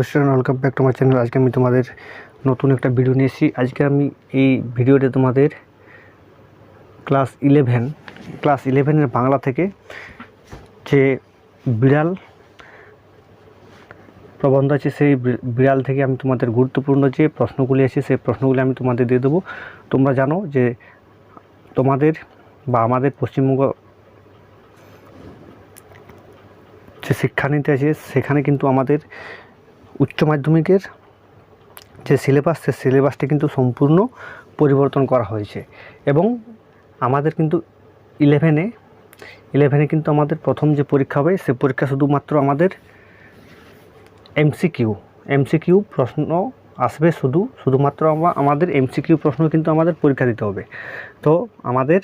Hello student welcome back to my channel আজকে আমি তোমাদের নতুন একটা ভিডিও নিয়ে এসেছি। আজকে আমি এই ভিডিওতে তোমাদের ক্লাস ইলেভেন ক্লাস ইলেভেনের বাংলা থেকে যে বিড়াল প্রবন্ধ আছে, সেই বিড়াল থেকে আমি তোমাদের গুরুত্বপূর্ণ যে প্রশ্নগুলি আছে, সেই প্রশ্নগুলি আমি তোমাদের দিয়ে দেবো। তোমরা জানো যে তোমাদের বা আমাদের পশ্চিমবঙ্গ যে শিক্ষানীতি আছে, সেখানে কিন্তু আমাদের উচ্চ মাধ্যমিকের যে সিলেবাস সে সিলেবাসটি কিন্তু সম্পূর্ণ পরিবর্তন করা হয়েছে। এবং আমাদের কিন্তু ইলেভেনে ইলেভেনে কিন্তু আমাদের প্রথম যে পরীক্ষা হবে, সে পরীক্ষা শুধুমাত্র আমাদের এমসিকিউ এমসিকিউ প্রশ্ন আসবে শুধু, শুধুমাত্র আমরা আমাদের এমসিকিউ প্রশ্ন কিন্তু আমাদের পরীক্ষা দিতে হবে। তো আমাদের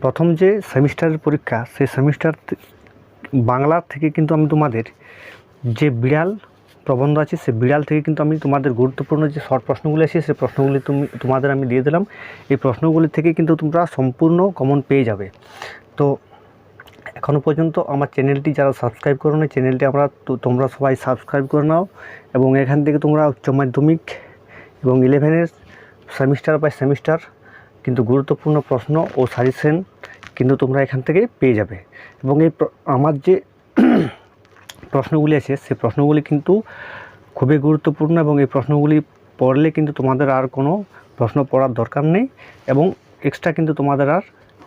প্রথম যে সেমিস্টারের পরীক্ষা সেই সেমিস্টার বাংলা থেকে কিন্তু আমি তোমাদের যে বিড়াল প্রবন্ধ আছে, সে বিড়াল থেকে কিন্তু আমি তোমাদের গুরুত্বপূর্ণ যে শর্ট প্রশ্নগুলি আছে, সে প্রশ্নগুলি তুমি, তোমাদের আমি দিয়ে দিলাম। এই প্রশ্নগুলি থেকে কিন্তু তোমরা সম্পূর্ণ কমন পেয়ে যাবে। তো এখনও পর্যন্ত আমার চ্যানেলটি যারা সাবস্ক্রাইব করো না চ্যানেলটি আমরা তোমরা সবাই সাবস্ক্রাইব করে নাও এবং এখান থেকে তোমরা উচ্চ মাধ্যমিক এবং ইলেভেনের সেমিস্টার বাই সেমিস্টার কিন্তু গুরুত্বপূর্ণ প্রশ্ন ও সাজেশন কিন্তু তোমরা এখান থেকে পেয়ে যাবে। এবং এই আমার যে প্রশ্নগুলি আছে সেই প্রশ্নগুলি কিন্তু খুবই গুরুত্বপূর্ণ এবং এই প্রশ্নগুলি পড়লে কিন্তু তোমাদের আর কোনো প্রশ্ন পড়ার দরকার নেই এবং এক্সট্রা কিন্তু তোমাদের আর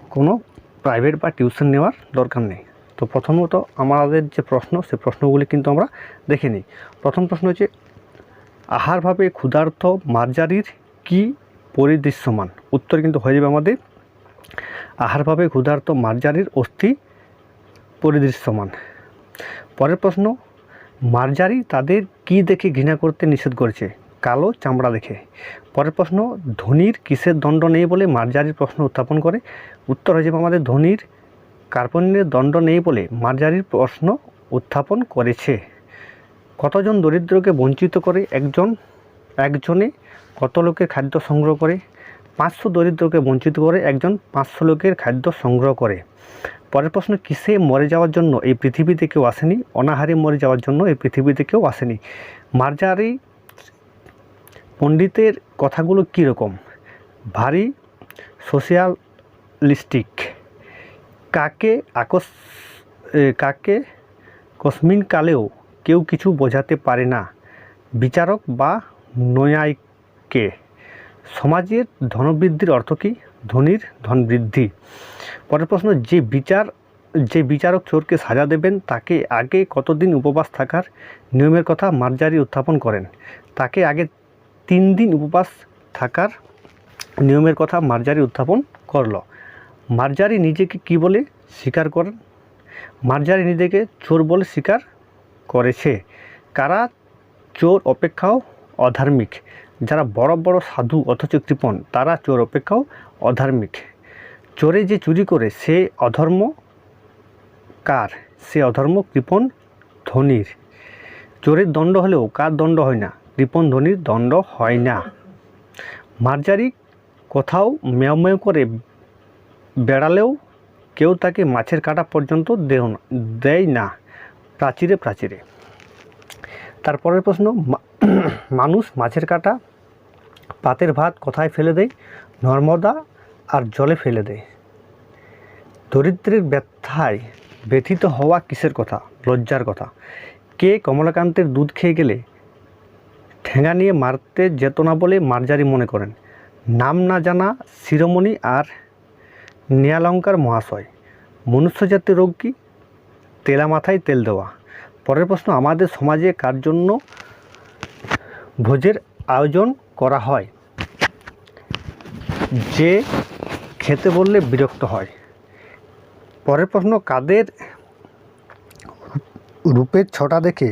কোনো প্রাইভেট বা টিউশন নেওয়ার দরকার নেই। তো প্রথমত আমাদের যে প্রশ্ন, সে প্রশ্নগুলি কিন্তু আমরা দেখে নিই। প্রথম প্রশ্ন হচ্ছে, আহারভাবে ক্ষুধার্ত মার্জারির কি পরিদৃশ্যমান? উত্তর কিন্তু হয়ে যাবে আমাদের, আহারভাবে ক্ষুধার্ত মার্জারির অস্থি পরিদৃশ্যমান। পরের প্রশ্ন, মার্জারি তাদের কি দেখে ঘৃণা করতে নিষেধ করেছে? কালো চামড়া দেখে। পরের প্রশ্ন, ধনির কিসের দণ্ড নেই বলে মার্জারির প্রশ্ন উত্থাপন করে? উত্তর হয়ে আমাদের ধনির কার্পণ্যের দণ্ড নেই বলে মার্জারির প্রশ্ন উত্থাপন করেছে। কতজন দরিদ্রকে বঞ্চিত করে? একজন, একজনে কত লোকের খাদ্য সংগ্রহ করে? পাঁচশো দরিদ্রকে বঞ্চিত করে একজন, পাঁচশো লোকের খাদ্য সংগ্রহ করে। পরের প্রশ্ন, কিসে মরে যাওয়ার জন্য এই পৃথিবীতে কেউ আসেনি? অনাহারে মরে যাওয়ার জন্য এই পৃথিবীতে কেউ আসেনি। মার্জারি পণ্ডিতের কথাগুলো কীরকম? ভারী সোশিয়ালিস্টিক। কাকে আকস কাকে কসমিন কালেও কেউ কিছু বোঝাতে পারে না? বিচারক বা নয়ায়কে সমাজের ধনবৃদ্ধির অর্থ কী? ধনীর ধন বৃদ্ধি। পরের প্রশ্ন, যে বিচার, যে বিচারক চোরকে সাজা দেবেন, তাকে আগে কতদিন উপবাস থাকার নিয়মের কথা মার্জারি উত্থাপন করেন? তাকে আগে তিন দিন উপবাস থাকার নিয়মের কথা মার্জারি উত্থাপন করল। মার্জারি নিজেকে কি বলে স্বীকার করেন? মার্জারি নিজেকে চোর বলে স্বীকার করেছে। কারা? চোর অপেক্ষাও অধার্মিক। যারা বড় বড় সাধু অথচ কৃপণ, তারা চোর অপেক্ষাও অধার্মিক। চোরে যে চুরি করে, সে অধর্ম কার? সে অধর্ম কৃপণ ধনির। চোরের দণ্ড হলেও কার দণ্ড হয় না? কৃপণ ধনির দণ্ড হয় না। মার্জারি কোথাও মেয় মেয় করে বেড়ালেও কেউ তাকে মাছের কাটা পর্যন্ত দেও না দেয় না। প্রাচীরে প্রাচীরে। তারপরের প্রশ্ন মানুষ মাছের কাটা পাতের ভাত কোথায় ফেলে দেয়? নর্মদা আর জলে ফেলে দেয়। দরিদ্রের ব্যথায় ব্যথিত হওয়া কিসের কথা? লজ্জার কথা। কে কমলাকান্তের দুধ খেয়ে গেলে? ঠেঙা নিয়ে মারতে যেত না বলে মার্জারি মনে করেন। নাম না জানা শিরোমণি আর নিয়ালঙ্কার মহাশয়। মনুষ্যজাতির রোগ কি? তেলা মাথায় তেল দেওয়া। পরের প্রশ্ন, আমাদের সমাজে কার জন্য ভোজের আয়োজন করা হয়। যে খেতে বললে বিরক্ত হয়। পরের প্রশ্ন, কাদের রূপের ছটা দেখে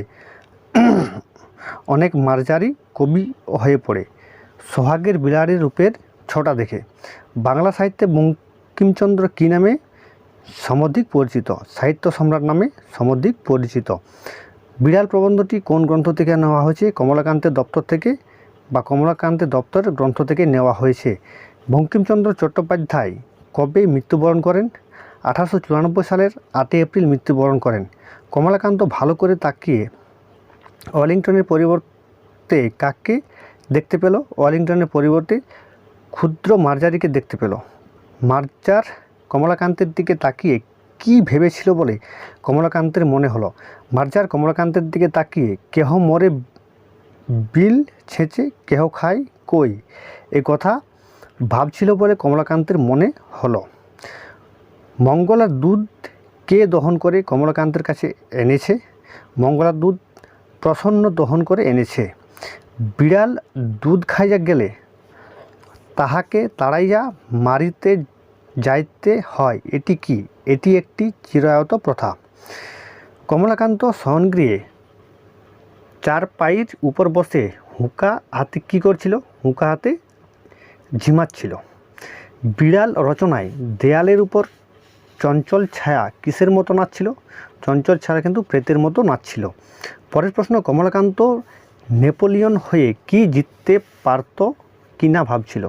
অনেক মার্জারি কবি হয়ে পড়ে? সোহাগের বিলারের রূপের ছটা দেখে। বাংলা সাহিত্যে বঙ্কিমচন্দ্র কী নামে সমধিক পরিচিত? সাহিত্য সম্রাট নামে সমধিক পরিচিত। বিড়াল প্রবন্ধটি কোন গ্রন্থ থেকে নেওয়া হয়েছে? কমলাকান্তের দপ্তর থেকে বা কমলাকান্তের দপ্তর গ্রন্থ থেকে নেওয়া হয়েছে। বঙ্কিমচন্দ্র চট্টোপাধ্যায় কবে মৃত্যুবরণ করেন? আঠারোশো চুরানব্বই সালের আটই এপ্রিল মৃত্যুবরণ করেন। কমলাকান্ত ভালো করে তাকিয়ে ওয়েলিংটনের পরিবর্তে কাককে দেখতে পেল? ওয়েলিংটনের পরিবর্তে ক্ষুদ্র মার্জারিকে দেখতে পেল। মার্জার কমলাকান্তের দিকে তাকিয়ে কি ভেবেছিল বলে কমলাকান্তের মনে হলো। মার্জার কমলাকান্তের দিকে তাকিয়ে কেহ মরে বিল ছেঁচে কেহ খায় কই? এ কথা ভাবছিল বলে কমলাকান্তের মনে হলো। মঙ্গলার দুধ কে দহন করে কমলাকান্তের কাছে এনেছে? মঙ্গলার দুধ প্রসন্ন দহন করে এনেছে। বিড়াল দুধ খাইয়া গেলে তাহাকে তাড়াইয়া মারিতে যাইতে হয়। এটি কি? এটি একটি চিরায়ত প্রথা। কমলাকান্ত শয়নগৃহে চার পায়ের উপর বসে হুঁকা হাতে কী করছিল? হুঁকা হাতে ঝিমাচ্ছিল। বিড়াল রচনায় দেয়ালের উপর চঞ্চল ছায়া কিসের মতো নাচছিল? চঞ্চল ছায়া কিন্তু প্রেতের মতো নাচছিল। পরের প্রশ্ন, কমলাকান্ত নেপোলিয়ন হয়ে কি জিততে পারত কি না ভাবছিল?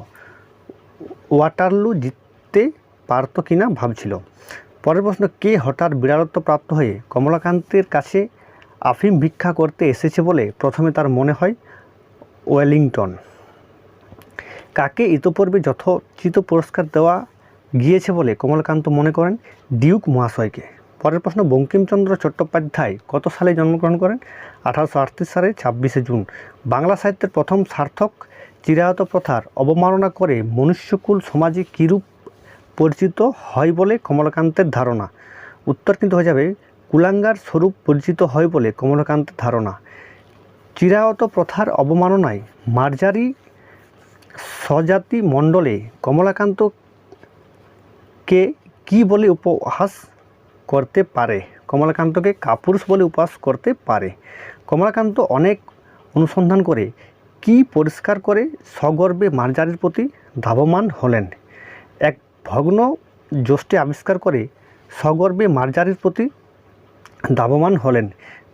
ওয়াটারলু জিততে পারত কি না ভাবছিল? পরের প্রশ্ন, কে হঠাৎ বিড়ালত্ব প্রাপ্ত হয়ে কমলাকান্তের কাছে আফিম ভিক্ষা করতে এসেছে বলে প্রথমে তার মনে হয় ওয়েলিংটন। কাকে ইতোপূর্বে যথোচিত পুরস্কার দেওয়া গিয়েছে বলে কমলকান্ত মনে করেন ডিউক মহাশয়কে? পরের প্রশ্ন, বঙ্কিমচন্দ্র চট্টোপাধ্যায় কত সালে জন্মগ্রহণ করেন? আঠারোশো আটত্রিশ সালে, ছাব্বিশে জুন। বাংলা সাহিত্যের প্রথম সার্থক চিরায়ত প্রথার অবমাননা করে মনুষ্যকুল সমাজে কীরূপ পরিচিত হয় বলে কমলকান্তের ধারণা? উত্তর কিন্তু হয়ে যাবে কুলাঙ্গার স্বরূপ পরিচিত হয় বলে কমলকান্তের ধারণা। চিরায়ত প্রথার অবমাননায় মার্জারি স্বজাতি মণ্ডলে কমলাকান্তকে কি বলে উপহাস করতে পারে? কমলাকান্তকে কাপুরুষ বলে উপহাস করতে পারে। কমলাকান্ত অনেক অনুসন্ধান করে কি পরিষ্কার করে সগর্বে মার্জারির প্রতি ধাবমান হলেন? এক ভগ্ন যষ্টি আবিষ্কার করে সগর্বে মার্জারির প্রতি ধাবমান হলেন।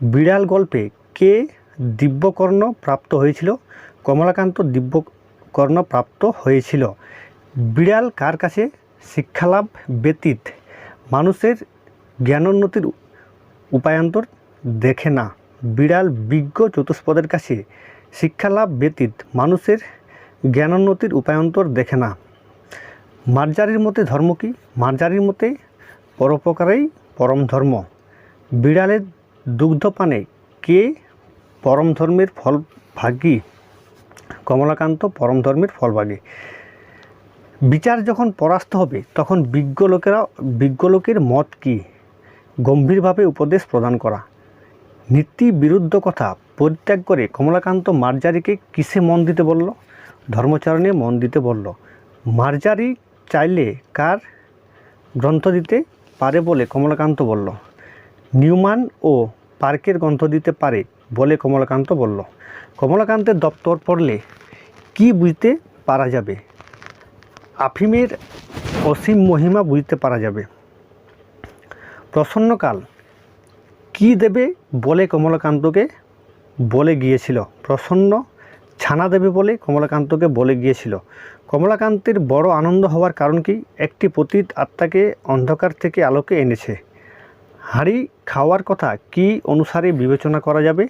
বিড়াল গল্পে কে দিব্যকর্ণ প্রাপ্ত হয়েছিল? কমলাকান্ত দিব্যকর্ণ প্রাপ্ত হয়েছিল। বিড়াল কার কাছে? শিক্ষালাভ ব্যতীত। মানুষের জ্ঞানোন্নতির উপায়ান্তর দেখে না। বিড়াল বিজ্ঞ চতুষ্পদের কাছে শিক্ষালাভ ব্যতীত। মানুষের জ্ঞানোন্নতির উপায়ান্তর দেখে না। মার্জারির মতে ধর্ম কি? মার্জারির মতে পরোপকারেই পরম ধর্ম। বিড়ালের দুগ্ধপানে কে পরম ধর্মের ফল ভাগী কমলাকান্ত পরম ধর্মের ফলভাগী। বিচার যখন পরাস্ত হবে, তখন বিজ্ঞ লোকেরা, বিজ্ঞ লোকের মত কি? গম্ভীরভাবে উপদেশ প্রদান করা। নীতি বিরুদ্ধ কথা পরিত্যাগ করে কমলাকান্ত মার্জারিকে কিসে মন দিতে বলল? ধর্মচরণে মন দিতে বলল, মার্জারি চাইলে কার গ্রন্থ দিতে পারে বলে? কমলাকান্ত বলল নিউমান ও পার্কের গ্রন্থ দিতে পারে বলে কমলাকান্ত বলল। কমলাকান্তের দপ্তর পড়লে কি বুঝতে পারা যাবে? আফিমের অসীম মহিমা বুঝতে পারা যাবে। প্রসন্নকাল কি দেবে বলে কমলাকান্তকে বলে গিয়েছিল। প্রসন্ন ছানা দেবে বলে কমলাকান্তকে বলে গিয়েছিল। কমলাকান্তের বড় আনন্দ হওয়ার কারণ কি? একটি পতীত আত্মাকে অন্ধকার থেকে আলোকে এনেছে। হাঁড়ি খাওয়ার কথা কি অনুসারে বিবেচনা করা যাবে?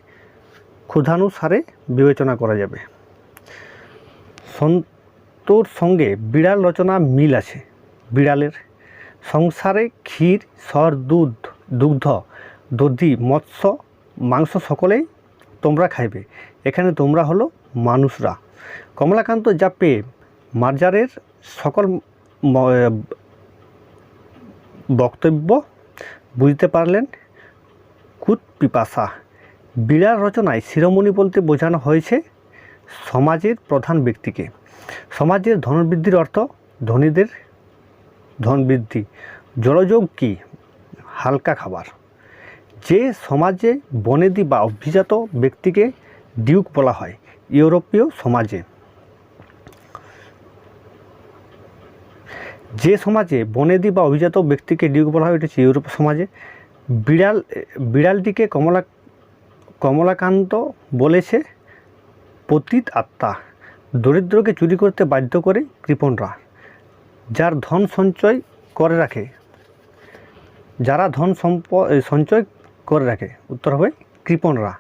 ক্ষুধানুসারে বিবেচনা করা যাবে। সন্তোর সঙ্গে বিড়াল রচনা মিল আছে। বিড়ালের সংসারে ক্ষীর, সর, দুধ, দুগ্ধ, দধি, মৎস্য, মাংস সকলেই তোমরা খাইবে। এখানে তোমরা হলো মানুষরা। কমলাকান্ত যা পেয়ে মার্জারের সকল বক্তব্য বুঝতে পারলেন? কুত পিপাসা। বিড়াল রচনায় শিরোমণি বলতে বোঝানো হয়েছে সমাজের প্রধান ব্যক্তিকে। সমাজের ধনবৃদ্ধির অর্থ ধনীদের ধনবৃদ্ধি। জলযোগ কি? হালকা খাবার। যে সমাজে বনেদি বা অভিজাত ব্যক্তিকে ডিউক বলা হয়, ইউরোপীয় সমাজে। যে সমাজে বনেদি বা অভিজাত ব্যক্তিকে ডিউক বলা হয়, এটা ইউরোপ সমাজে। বিড়াল, বিড়ালটিকে কমলা, কমলাকান্ত বলেছে, পতিত আত্মা, দরিদ্রকে চুরি করতে বাধ্য করে কৃপণরা, যার ধন সঞ্চয় করে রাখে। যারা ধন সম্প সঞ্চয় করে রাখে, উত্তর হবে কৃপণরা।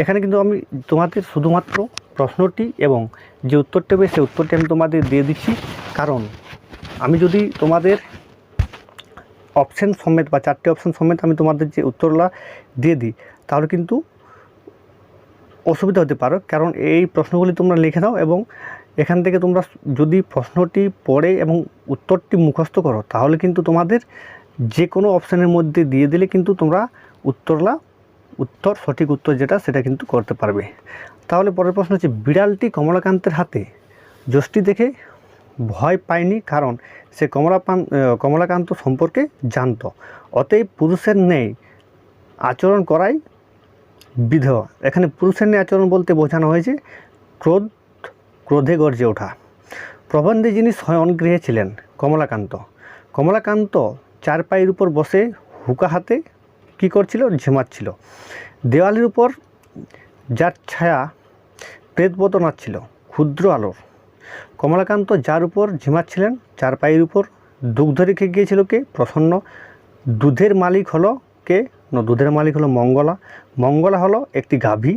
এখানে কিন্তু আমি তোমাদের শুধুমাত্র প্রশ্নটি এবং যে উত্তরটি হবে সেই উত্তরটি আমি তোমাদের দিয়ে দিচ্ছি। কারণ আমি যদি তোমাদের অপশন সমেত বা চারটে অপশন সমেত আমি তোমাদের যে উত্তরগুলো দিয়ে দিই, তাহলে কিন্তু অসুবিধা হতে পারো। কারণ এই প্রশ্নগুলি তোমরা লিখে দাও এবং এখান থেকে তোমরা যদি প্রশ্নটি পড়ে এবং উত্তরটি মুখস্থ করো, তাহলে কিন্তু তোমাদের যে কোনো অপশানের মধ্যে দিয়ে দিলে কিন্তু তোমরা উত্তরলা, উত্তর, সঠিক উত্তর যেটা, সেটা কিন্তু করতে পারবে। তাহলে পরের প্রশ্ন হচ্ছে, বিড়ালটি কমলাকান্তের হাতে, যষ্টি দেখে ভয় পায়নি, কারণ সে কমলাপান কমলাকান্ত সম্পর্কে জানত। অতএব পুরুষের নেই আচরণ করাই বিধবা। এখানে পুরুষের নিয়ে আচরণ বলতে বোঝানো হয়েছে, ক্রোধ, ক্রোধে গর্জে ওঠা। প্রবন্ধে যিনি গৃহে ছিলেন, কমলাকান্ত। কমলাকান্ত চার পায়ের উপর বসে হুকা হাতে কী করছিল? ঝিমাচ্ছিল। দেওয়ালের উপর যার ছায়া প্রেতবত নাচছিল, ক্ষুদ্র আলোর। কমলাকান্ত যার উপর ঝিমাচ্ছিলেন, চার পায়ের উপর দুগ্ধ রেখে গিয়েছিল কে? প্রসন্ন। দুধের মালিক হলো কে? না, দুধের মালিক হলো মঙ্গলা। মঙ্গলা হলো একটি গাভী।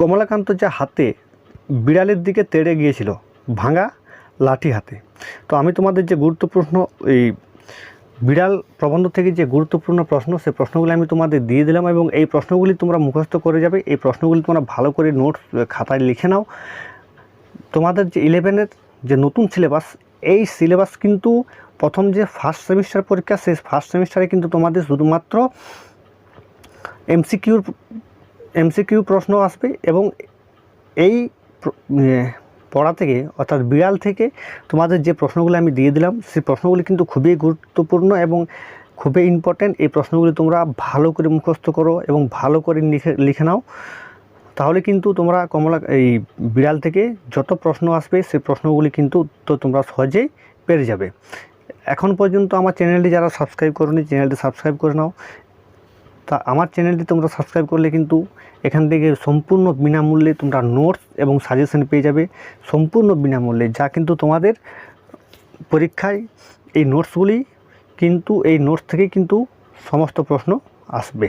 কমলাকান্ত যা হাতে বিড়ালের দিকে তেড়ে গিয়েছিল, ভাঙা লাঠি হাতে। তো আমি তোমাদের যে গুরুত্বপূর্ণ এই বিড়াল প্রবন্ধ থেকে যে গুরুত্বপূর্ণ প্রশ্ন সেই প্রশ্নগুলি আমি তোমাদের দিয়ে দিলাম এবং এই প্রশ্নগুলি তোমরা মুখস্থ করে যাবে। এই প্রশ্নগুলি তোমরা ভালো করে নোটস খাতায় লিখে নাও। তোমাদের যে ইলেভেনের যে নতুন সিলেবাস এই সিলেবাস কিন্তু প্রথম যে ফার্স্ট সেমিস্টার পরীক্ষা, সেই ফার্স্ট সেমিস্টারে কিন্তু তোমাদের শুধুমাত্র এমসিকিউর এমসিকিউ প্রশ্ন আসবে এবং এই পড়া থেকে, অর্থাৎ বিড়াল থেকে তোমাদের যে প্রশ্নগুলো আমি দিয়ে দিলাম, সেই প্রশ্নগুলি কিন্তু খুবই গুরুত্বপূর্ণ এবং খুবই ইম্পর্ট্যান্ট এই প্রশ্নগুলি তোমরা ভালো করে মুখস্থ করো এবং ভালো করে লিখে লিখে নাও। তাহলে কিন্তু তোমরা কমলা, এই বিড়াল থেকে যত প্রশ্ন আসবে সেই প্রশ্নগুলি কিন্তু তো তোমরা সহজেই পেরে যাবে। এখন পর্যন্ত আমার চ্যানেলটি যারা সাবস্ক্রাইব করোনি, চ্যানেলটি সাবস্ক্রাইব করে নাও। তা আমার চ্যানেলটি তোমরা সাবস্ক্রাইব করলে কিন্তু এখান থেকে সম্পূর্ণ বিনামূল্যে তোমরা নোটস এবং সাজেশন পেয়ে যাবে। সম্পূর্ণ বিনামূল্যে, যা কিন্তু তোমাদের পরীক্ষায় এই নোটসগুলি কিন্তু, এই নোটস থেকে কিন্তু সমস্ত প্রশ্ন আসবে।